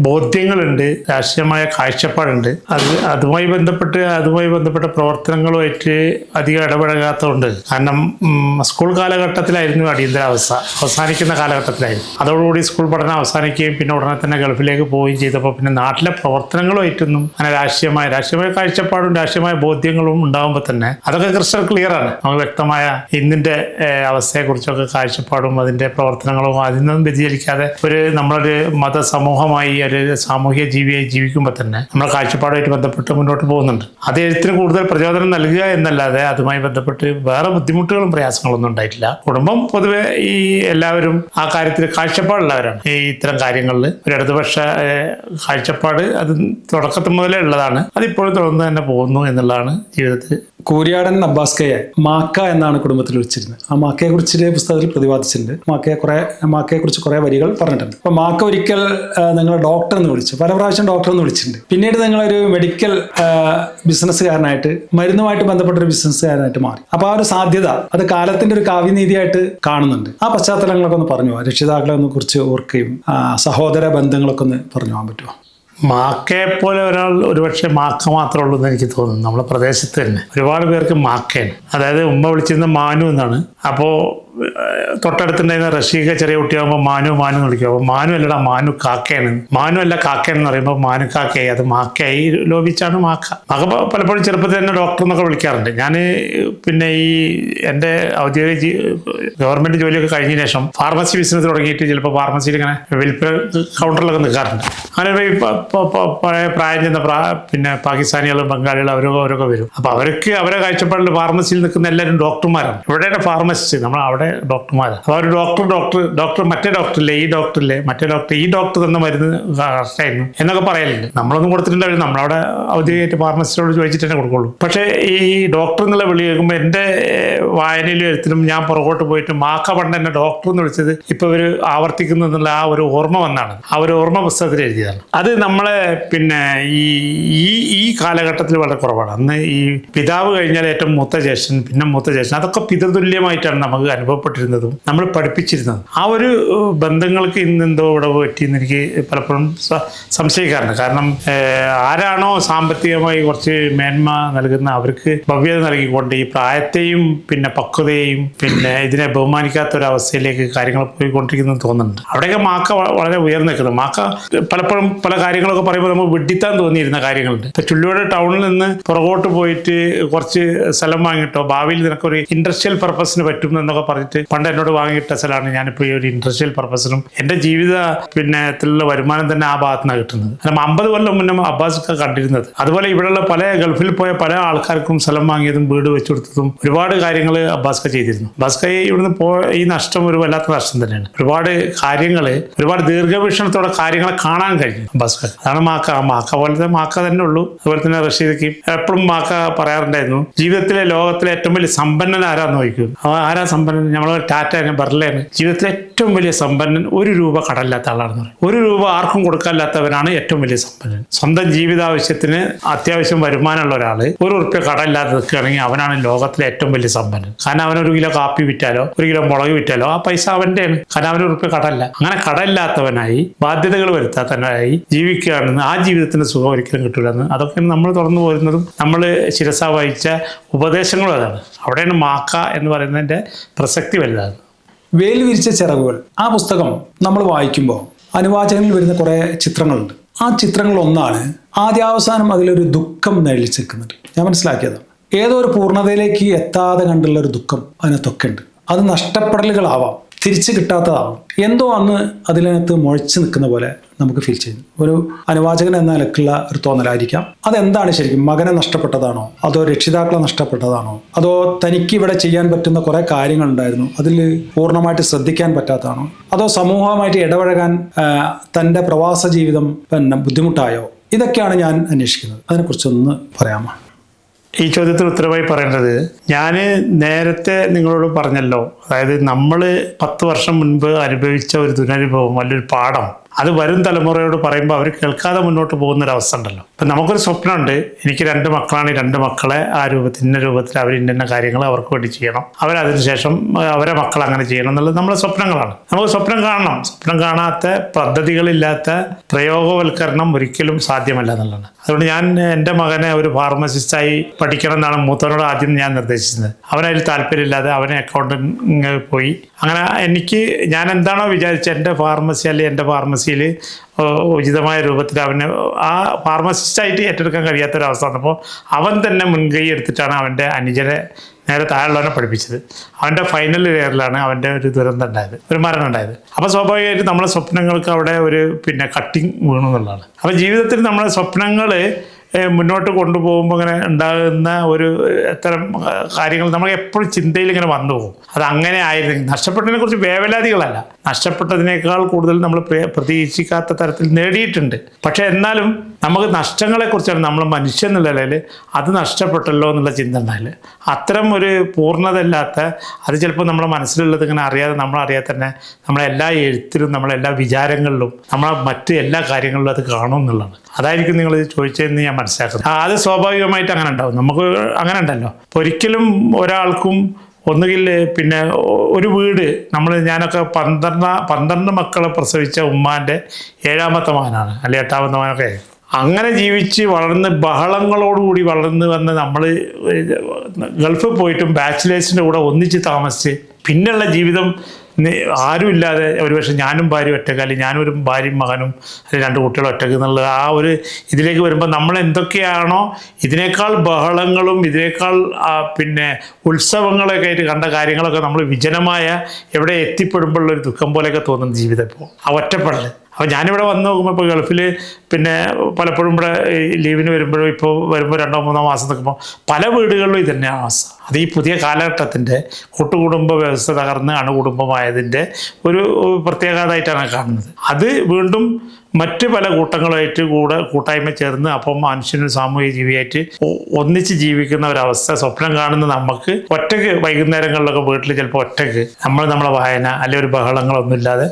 ബോധ്യങ്ങളുണ്ട് രാഷ്ട്രീയമായ കാഴ്ചപ്പാടുണ്ട്. അത് അതുമായി ബന്ധപ്പെട്ട് അതുമായി ബന്ധപ്പെട്ട പ്രവർത്തനങ്ങളുമായിട്ട് അധികം ഇടപഴകാത്തതുകൊണ്ട് കാരണം സ്കൂൾ കാലഘട്ടത്തിലായിരുന്നു അടിയന്തരാവസ്ഥ. അവസാനിക്കുന്ന കാലഘട്ടത്തിലായിരുന്നു. അതോടുകൂടി സ്കൂൾ പഠനം അവസാനിക്കുകയും പിന്നെ ഉടനെ തന്നെ ഗൾഫിലേക്ക് പോവുകയും ചെയ്തപ്പോൾ പിന്നെ നാട്ടിലെ പ്രവർത്തനങ്ങളുമായിട്ടൊന്നും അങ്ങനെ രാഷ്ട്രീയമായ രാഷ്ട്രീയമായ കാഴ്ചപ്പാടും രാഷ്ട്രീയമായ ബോധ്യങ്ങളും ഉണ്ടാകുമ്പോൾ തന്നെ അതൊക്കെ ക്രിസ്റ്റൽ ക്ലിയർ ആണ്. നമുക്ക് വ്യക്തമായ ഇന്നിന്റെ ഏഹ്, അവസ്ഥയെക്കുറിച്ചൊക്കെ കാഴ്ചപ്പാടും അതിന്റെ പ്രവർത്തനങ്ങളും അതിൽ നിന്നും വ്യതിചലിക്കാതെ നമ്മളൊരു മതസമൂഹമായി ഒരു സാമൂഹിക ജീവിയായി ജീവിക്കുമ്പോൾ തന്നെ നമ്മുടെ കാഴ്ചപ്പാടുമായിട്ട് ബന്ധപ്പെട്ട് മുന്നോട്ട് പോകുന്നുണ്ട്. അത് കൂടുതൽ പ്രചോദനം നൽകുക എന്നല്ലാതെ അതുമായി ബന്ധപ്പെട്ട് വേറെ ബുദ്ധിമുട്ടുകളും പ്രയാസങ്ങളൊന്നും ഉണ്ടായിട്ടില്ല. കുടുംബം പൊതുവെ ഈ എല്ലാവരും ആ കാര്യത്തിൽ കാഴ്ചപ്പാടുള്ളവരാണ്. ഈ ഇത്തരം കാര്യങ്ങളിൽ ഒരു ഇടതുപക്ഷ കാഴ്ചപ്പാട് അത് തുടക്കത്തിൽ മുതലേ ഉള്ളതാണ്. അതിപ്പോഴും തുടർന്ന് തന്നെ പോകുന്നു എന്നുള്ളതാണ് ജീവിതത്തിൽ. കൂരിയാടൻ അബ്ബാസ്കയെ മാക്ക എന്നാണ് കുടുംബത്തിൽ വിളിച്ചിരുന്നത്. ആ മാക്കയെ കുറിച്ച് പുസ്തകത്തിൽ പ്രതിപാദിച്ചിട്ടുണ്ട്. മാക്കയെ കുറെ മാക്കയെ കുറിച്ച് കുറെ വരികൾ പറഞ്ഞിട്ടുണ്ട്. അപ്പൊ മാക്ക ഒരിക്കൽ നിങ്ങൾ ഡോക്ടർ എന്ന് വിളിച്ചു. പല പ്രാവശ്യം ഡോക്ടർ എന്ന് വിളിച്ചിട്ടുണ്ട്. പിന്നീട് നിങ്ങളൊരു മെഡിക്കൽ ബിസിനസ്സുകാരനായിട്ട് മരുന്നുമായിട്ട് ബന്ധപ്പെട്ട ഒരു ബിസിനസ്സുകാരനായിട്ട് മാറി. അപ്പൊ ആ ഒരു സാധ്യത അത് കാലത്തിന്റെ ഒരു കാവ്യനീതിയായിട്ട് കാണുന്നുണ്ട്. ആ പശ്ചാത്തലങ്ങളൊക്കെ ഒന്ന് പറഞ്ഞു പോവാം. രക്ഷിതാക്കളെ ഒന്ന് കുറിച്ച് ഓർക്കുകയും സഹോദര ബന്ധങ്ങളൊക്കെ ഒന്ന് പറഞ്ഞു പോകാൻ പറ്റുമോ? മാക്കയെ പോലെ ഒരാൾ ഒരുപക്ഷെ മാക്ക മാത്രമേ ഉള്ളൂ എന്ന് എനിക്ക് തോന്നുന്നു. നമ്മുടെ പ്രദേശത്ത് തന്നെ ഒരുപാട് പേർക്ക് മാക്കയാണ് അതായത് ഉമ്മ വിളിച്ചിരുന്ന മാനു എന്നാണ്. അപ്പോൾ തൊട്ടടുത്തുണ്ടായിരുന്ന റഷീക ചെറിയ കുട്ടിയാകുമ്പോൾ മാനു മാനു എന്ന് വിളിക്കും. അപ്പോൾ മാനു അല്ലടാ മാനു കാക്കയാണ്. മാനു അല്ല കാക്കയെന്ന് പറയുമ്പോൾ മാനു കാക്കയായി. അത് മാക്കയായി. ലോപിച്ചാണ് മാക്ക. മാക്ക പലപ്പോഴും ചെറുപ്പത്തിൽ തന്നെ ഡോക്ടർ എന്നൊക്കെ വിളിക്കാറുണ്ട്. ഞാൻ പിന്നെ ഈ എന്റെ ഔദ്യോഗിക ഗവൺമെന്റ് ജോലിയൊക്കെ കഴിഞ്ഞ ശേഷം ഫാർമസി ബിസിനസ് തുടങ്ങിയിട്ട് ചിലപ്പോൾ ഫാർമസിയിൽ ഇങ്ങനെ വിൽപ്പന കൗണ്ടറിലൊക്കെ നിൽക്കാറുണ്ട്. അങ്ങനെ പഴയ പ്രായം ചെന്ന പിന്നെ പാകിസ്ഥാനികളും ബംഗാളികളും അവരൊക്കെ അവരൊക്കെ വരും. അപ്പോൾ അവർക്ക് അവരെ കാഴ്ചപ്പാടിൽ ഫാർമസിയിൽ നിൽക്കുന്ന എല്ലാവരും ഡോക്ടർമാരാണ് ഇവിടെയാണ് ഫാർമസിസ്റ്റ് നമ്മൾ അവിടെ ഡോക്ടർമാരാണ് അപ്പോൾ ഒരു ഡോക്ടർ ഡോക്ടർ ഡോക്ടർ മറ്റേ ഡോക്ടറില്ലേ ഈ ഡോക്ടറില്ലേ മറ്റേ ഡോക്ടർ ഈ ഡോക്ടർ തന്ന മരുന്ന് കറക്റ്റായിരുന്നു എന്നൊക്കെ പറയലുണ്ട്. നമ്മളൊന്നും കൊടുത്തിട്ടുണ്ടാവില്ല. നമ്മളവിടെ ഔദ്യോഗികമായിട്ട് ഫാർമസിസ്റ്റോട് ചോദിച്ചിട്ട് തന്നെ കൊടുക്കുള്ളൂ. പക്ഷേ ഈ ഡോക്ടർ എന്നുള്ള വിളി കേൾക്കുമ്പോൾ എന്റെ വായനയിലും എഴുത്തിലും ഞാൻ പുറകോട്ട് പോയിട്ട് മാക്ക പണ്ട് എന്നെ ഡോക്ടർ എന്ന് വിളിച്ചത് ഇപ്പൊ ഇവർ ആവർത്തിക്കുന്നു എന്നുള്ള ആ ഒരു ഓർമ്മ വന്നാണ്. ആ ഒരു ഓർമ്മ പുസ്തകത്തിൽ എഴുതിയതാണ്. അത് നമ്മളെ പിന്നെ ഈ ഈ ഈ കാലഘട്ടത്തിൽ വളരെ കുറവാണ്. അന്ന് ഈ പിതാവ് കഴിഞ്ഞാൽ ഏറ്റവും മൂത്ത ജ്യേഷ്ഠൻ പിന്നെ മൂത്ത ജ്യേഷ്ഠൻ അതൊക്കെ പിതൃതുല്യമായിട്ടാണ് നമുക്ക് അനുഭവം അനുഭവപ്പെട്ടിരുന്നതും നമ്മൾ പഠിപ്പിച്ചിരുന്നതും. ആ ഒരു ബന്ധങ്ങൾക്ക് ഇന്ന് എന്തോ ഇവിടെ പറ്റിയെന്ന് എനിക്ക് പലപ്പോഴും സംശയിക്കാറുണ്ട്. കാരണം ആരാണോ സാമ്പത്തികമായി കുറച്ച് മേന്മ നൽകുന്ന അവർക്ക് ഭവ്യത നൽകിക്കൊണ്ട് ഈ പ്രായത്തെയും പിന്നെ പക്വതയെയും പിന്നെ ഇതിനെ ബഹുമാനിക്കാത്ത ഒരു അവസ്ഥയിലേക്ക് കാര്യങ്ങൾ പോയിക്കൊണ്ടിരിക്കുന്നു തോന്നുന്നുണ്ട്. അവിടെയൊക്കെ മാക്ക വളരെ ഉയർന്നു നിൽക്കുന്നത് മാക്ക പലപ്പോഴും പല കാര്യങ്ങളൊക്കെ പറയുമ്പോൾ നമുക്ക് വിഡിത്താൻ തോന്നിയിരുന്ന കാര്യങ്ങളുണ്ട്. ഇപ്പൊ ചുള്ളിയുടെ ടൗണിൽ നിന്ന് പുറകോട്ട് പോയിട്ട് കുറച്ച് സ്ഥലം വാങ്ങിയിട്ടോ ഭാവിയിൽ നിനക്കൊരു ഇൻഡസ്ട്രിയൽ പർപ്പസിന് പറ്റും എന്നൊക്കെ പറഞ്ഞിട്ട് പണ്ട് എന്നോട് വാങ്ങിയിട്ട സ്ഥലമാണ് ഞാനിപ്പോൾ ഈ ഒരു ഇൻഡസ്ട്രിയൽ പർപ്പസിനും എന്റെ ജീവിത പിന്നെ വരുമാനം തന്നെ ആ ഭാഗത്തു നിന്നാണ് കിട്ടുന്നത്. കാരണം അമ്പത് കൊല്ലം മുന്നേ അബ്ബാസ് കണ്ടിരുന്നത്. അതുപോലെ ഇവിടെയുള്ള പല ഗൾഫിൽ പോയ പല ആൾക്കാർക്കും സ്ഥലം വാങ്ങിയതും വീട് വെച്ചു കൊടുത്തതും ഒരുപാട് കാര്യങ്ങൾ അബ്ബാസ്ക ചെയ്തിരുന്നു. അബ്ബാസ്ക ഇവിടുന്ന് പോ ഈ നഷ്ടം ഒരു വല്ലാത്ത നഷ്ടം തന്നെയാണ്. ഒരുപാട് കാര്യങ്ങൾ ഒരുപാട് ദീർഘവീക്ഷണത്തോടെ കാര്യങ്ങളെ കാണാൻ കഴിഞ്ഞു അബ്ബാസ്ക അതാണ് മാക്ക മാക്ക പോലത്തെ മാക്ക തന്നെ ഉള്ളൂ. അതുപോലെ തന്നെ റഷീദക്ക് എപ്പോഴും മാക്ക പറയാറുണ്ടായിരുന്നു ജീവിതത്തിലെ ലോകത്തിലെ ഏറ്റവും വലിയ സമ്പന്നൻ ആരാന്ന് നോക്കും ആരാ സമ്പന്നൻ? നമ്മൾ ടാറ്റ ബർലയാണ് ജീവിതത്തിലെ ഏറ്റവും വലിയ സമ്പന്നൻ ഒരു രൂപ കടലില്ലാത്ത ആളാണെന്ന് പറയും. ഒരു രൂപ ആർക്കും കൊടുക്കാനില്ലാത്തവനാണ് ഏറ്റവും വലിയ സമ്പന്നൻ. സ്വന്തം ജീവിതാവശ്യത്തിന് അത്യാവശ്യം വരുമാനമുള്ള ഒരാൾ ഒരു ഉറുപ്പ്യ കടലില്ലാതെ നിൽക്കുകയാണെങ്കിൽ അവനാണ് ലോകത്തിലെ ഏറ്റവും വലിയ സമ്പന്നൻ. കാരണം അവൻ ഒരു കിലോ കാപ്പി വിറ്റാലോ ഒരു കിലോ മുളക് വിറ്റാലോ ആ പൈസ അവന്റെയാണ് കാരണം അവന് ഉറുപ്പ്യ കടമില്ല. അങ്ങനെ കടലില്ലാത്തവനായി ബാധ്യതകൾ വരുത്താത്തവനായി ജീവിക്കുകയാണെന്ന് ആ ജീവിതത്തിന് സുഖം ഒരിക്കലും കിട്ടില്ലെന്ന് അതൊക്കെ നമ്മൾ തുറന്നു പോരുന്നതും നമ്മൾ ശിരസ വഹിച്ച ഉപദേശങ്ങളും അതാണ്. അവിടെയാണ് മാക്ക എന്ന് പറയുന്നതിന്റെ പ്രസക്തി വലുതാണ് വേൽ വിരിച്ച ചിറകുകൾ. ആ പുസ്തകം നമ്മൾ വായിക്കുമ്പോൾ അനുവാചകനിൽ വരുന്ന കുറേ ചിത്രങ്ങളുണ്ട്. ആ ചിത്രങ്ങൾ ഒന്നാണ് ആദ്യാവസാനം അതിലൊരു ദുഃഖം നിഴലിച്ച് നിൽക്കുന്നുണ്ട് ഞാൻ മനസ്സിലാക്കിയത്. ഏതോ ഒരു പൂർണതയിലേക്ക് എത്താതെ കണ്ടുള്ള ഒരു ദുഃഖം അതിനകത്തൊക്കെ ഉണ്ട് അത് നഷ്ടപ്പെടലുകളാവാം. തിരിച്ചു കിട്ടാത്തതാവും. എന്തോ അന്ന് അതിനകത്ത് മുഴച്ചു നിൽക്കുന്ന പോലെ നമുക്ക് ഫീൽ ചെയ്യുന്നു. ഒരു അനുവാചകൻ എന്ന നിലക്കുള്ള ഒരു തോന്നലായിരിക്കാം. അതെന്താണ് ശരിക്കും? മകനെ നഷ്ടപ്പെട്ടതാണോ? അതോ രക്ഷിതാക്കളെ നഷ്ടപ്പെട്ടതാണോ? അതോ തനിക്ക് ഇവിടെ ചെയ്യാൻ പറ്റുന്ന കുറേ കാര്യങ്ങളുണ്ടായിരുന്നു? അതിൽ പൂർണമായിട്ട് ശ്രദ്ധിക്കാൻ പറ്റാത്തതാണോ? അതോ സമൂഹമായിട്ട് ഇടപഴകാൻ തന്റെ പ്രവാസ ജീവിതം പിന്നെ ബുദ്ധിമുട്ടായോ? ഇതൊക്കെയാണ് ഞാൻ അന്വേഷിക്കുന്നത്. അതിനെക്കുറിച്ചൊന്ന് പറയാമോ? ഈ ചോദ്യത്തിന് ഉത്തരവായി പറയേണ്ടത് ഞാൻ നേരത്തെ നിങ്ങളോട് പറഞ്ഞല്ലോ. അതായത് നമ്മൾ പത്ത് വർഷം മുൻപ് അനുഭവിച്ച ഒരു ദുരനുഭവം വലിയൊരു പാഠം. അത് വരും തലമുറയോട് പറയുമ്പോൾ അവർ കേൾക്കാതെ മുന്നോട്ട് പോകുന്ന ഒരു അവസ്ഥ ഉണ്ടല്ലോ ഇപ്പം നമുക്കൊരു സ്വപ്നമുണ്ട്. എനിക്ക് രണ്ട് മക്കളാണ്. ഈ രണ്ട് മക്കളെ ആ രൂപത്തിൽ ഇന്ന രൂപത്തിൽ അവർ ഇന്ന കാര്യങ്ങൾ അവർക്ക് വേണ്ടി ചെയ്യണം. അവരതിനുശേഷം അവരെ മക്കൾ അങ്ങനെ ചെയ്യണം എന്നുള്ളത് നമ്മളെ സ്വപ്നങ്ങളാണ്. നമുക്ക് സ്വപ്നം കാണണം. സ്വപ്നം കാണാത്ത പദ്ധതികളില്ലാത്ത പ്രയോഗവൽക്കരണം ഒരിക്കലും സാധ്യമല്ല എന്നുള്ളതാണ്. അതുകൊണ്ട് ഞാൻ എന്റെ മകനെ ഒരു ഫാർമസിസ്റ്റായി പഠിക്കണം എന്നാണ് മൂത്തവനോട് ആദ്യം ഞാൻ നിർദ്ദേശിച്ചത്. അവനതിൽ താല്പര്യമില്ലാതെ അവനെ അക്കൗണ്ടിങ് പോയി. അങ്ങനെ എനിക്ക് ഞാൻ എന്താണോ വിചാരിച്ചത് എന്റെ ഫാർമസി അല്ലെങ്കിൽ എന്റെ ഫാർമസിയിൽ ഉചിതമായ രൂപത്തിൽ അവന് ആ ഫാർമസിസ്റ്റായിട്ട് ഏറ്റെടുക്കാൻ കഴിയാത്തൊരവസ്ഥ വന്നപ്പോൾ അവൻ തന്നെ മുൻകൈ എടുത്തിട്ടാണ് അവന്റെ അനുജനെ നേരെ താഴെയുള്ളവനെ പഠിപ്പിച്ചത്. അവന്റെ ഫൈനൽ ഇയറിലാണ് അവന്റെ ഒരു ദുരന്തം ഉണ്ടായത് ഒരു മരണം ഉണ്ടായത്. അപ്പോൾ സ്വാഭാവികമായിട്ട് നമ്മുടെ സ്വപ്നങ്ങൾക്ക് അവിടെ ഒരു പിന്നെ കട്ടിങ് വീണു എന്നുള്ളതാണ്. അപ്പോൾ ജീവിതത്തിൽ നമ്മുടെ സ്വപ്നങ്ങൾ മുന്നോട്ട് കൊണ്ടുപോകുമ്പോൾ ഇങ്ങനെ ഉണ്ടാകുന്ന ഒരു എത്തരം കാര്യങ്ങൾ നമ്മൾ എപ്പോഴും ചിന്തയിൽ ഇങ്ങനെ വന്നു പോകും. അത് അങ്ങനെ ആയിരുന്നു നഷ്ടപ്പെട്ടതിനെ കുറിച്ച് വേവലാതികളല്ല. നഷ്ടപ്പെട്ടതിനേക്കാൾ കൂടുതൽ നമ്മൾ പ്രതീക്ഷിക്കാത്ത തരത്തിൽ നേടിയിട്ടുണ്ട്. പക്ഷേ എന്നാലും നമുക്ക് നഷ്ടങ്ങളെക്കുറിച്ചാണ് നമ്മൾ മനുഷ്യൻ എന്നുള്ള നിലയിൽ അത് നഷ്ടപ്പെട്ടല്ലോ എന്നുള്ള ചിന്ത ഉണ്ടായില്ല അത്തരം ഒരു പൂർണതയില്ലാത്ത അത് ചിലപ്പോൾ നമ്മുടെ മനസ്സിലുള്ളത് ഇങ്ങനെ അറിയാതെ നമ്മളറിയാതെ തന്നെ നമ്മളെ എല്ലാ എഴുത്തിലും നമ്മളെ എല്ലാ വിചാരങ്ങളിലും നമ്മളെ മറ്റ് എല്ലാ കാര്യങ്ങളിലും അത് കാണും എന്നുള്ളതാണ്. അതായിരിക്കും നിങ്ങൾ ചോദിച്ചതെന്ന് ഞാൻ മനസ്സിലാക്കുന്നത്. അത് സ്വാഭാവികമായിട്ട് അങ്ങനെ ഉണ്ടാവും. നമുക്ക് അങ്ങനെ ഉണ്ടല്ലോ. ഒരിക്കലും ഒരാൾക്കും ഒന്നുകിൽ പിന്നെ ഒരു വീട് നമ്മൾ ഞാനൊക്കെ പന്ത്രണ്ട് പന്ത്രണ്ട് മക്കളെ പ്രസവിച്ച ഉമ്മാന്റെ ഏഴാമത്തെ മകനാണ് അല്ലെ എട്ടാമത്തെ മകനൊക്കെ. അങ്ങനെ ജീവിച്ച് വളർന്ന് ബഹളങ്ങളോടുകൂടി വളർന്ന് വന്ന് നമ്മൾ ഗൾഫിൽ പോയിട്ടും ബാച്ചിലേഴ്സിന്റെ കൂടെ ഒന്നിച്ച് താമസിച്ച് പിന്നെയുള്ള ജീവിതം ആരുമില്ലാതെ ഒരുപക്ഷെ ഞാനും ഭാര്യ ഒറ്റയ്ക്ക് അല്ലെങ്കിൽ ഞാനും ഒരു ഭാര്യയും മകനും അല്ലെങ്കിൽ രണ്ട് കുട്ടികളും ഒറ്റയ്ക്ക് എന്നുള്ള ആ ഒരു ഇതിലേക്ക് വരുമ്പോൾ നമ്മൾ എന്തൊക്കെയാണോ ഇതിനേക്കാൾ ബഹളങ്ങളും ഇതിനേക്കാൾ പിന്നെ ഉത്സവങ്ങളൊക്കെ ആയിട്ട് കണ്ട കാര്യങ്ങളൊക്കെ നമ്മൾ വിജനമായ എവിടെ എത്തിപ്പെടുമ്പോഴുള്ള ഒരു ദുഃഖം പോലെയൊക്കെ തോന്നുന്ന ജീവിതം ഇപ്പോൾ ആ ഒറ്റപ്പെടൽ അപ്പോൾ ഞാനിവിടെ വന്ന് നോക്കുമ്പോൾ ഇപ്പോൾ ഗൾഫിൽ പിന്നെ പലപ്പോഴും ഇവിടെ ലീവിന് വരുമ്പോഴും ഇപ്പോൾ വരുമ്പോൾ രണ്ടോ മൂന്നോ മാസം നിൽക്കുമ്പോൾ പല വീടുകളിലും ഇത് തന്നെയാണ് അവസ്ഥ. അത് ഈ പുതിയ കാലഘട്ടത്തിന്റെ കൂട്ടുകുടുംബ വ്യവസ്ഥ തകർന്ന് അണുകുടുംബമായതിന്റെ ഒരു പ്രത്യേകതയായിട്ടാണ് കാണുന്നത്. അത് വീണ്ടും മറ്റ് പല കൂട്ടങ്ങളായിട്ട് കൂടെ കൂട്ടായ്മ ചേർന്ന് അപ്പം മനുഷ്യനും സാമൂഹിക ജീവിയായിട്ട് ഒന്നിച്ച് ജീവിക്കുന്ന ഒരവസ്ഥ സ്വപ്നം കാണുന്ന നമുക്ക് ഒറ്റയ്ക്ക് വൈകുന്നേരങ്ങളിലൊക്കെ വീട്ടിൽ ചിലപ്പോൾ ഒറ്റയ്ക്ക് നമ്മൾ നമ്മളെ വായന അല്ലെങ്കിൽ ഒരു ബഹളങ്ങളൊന്നും ഇല്ലാതെ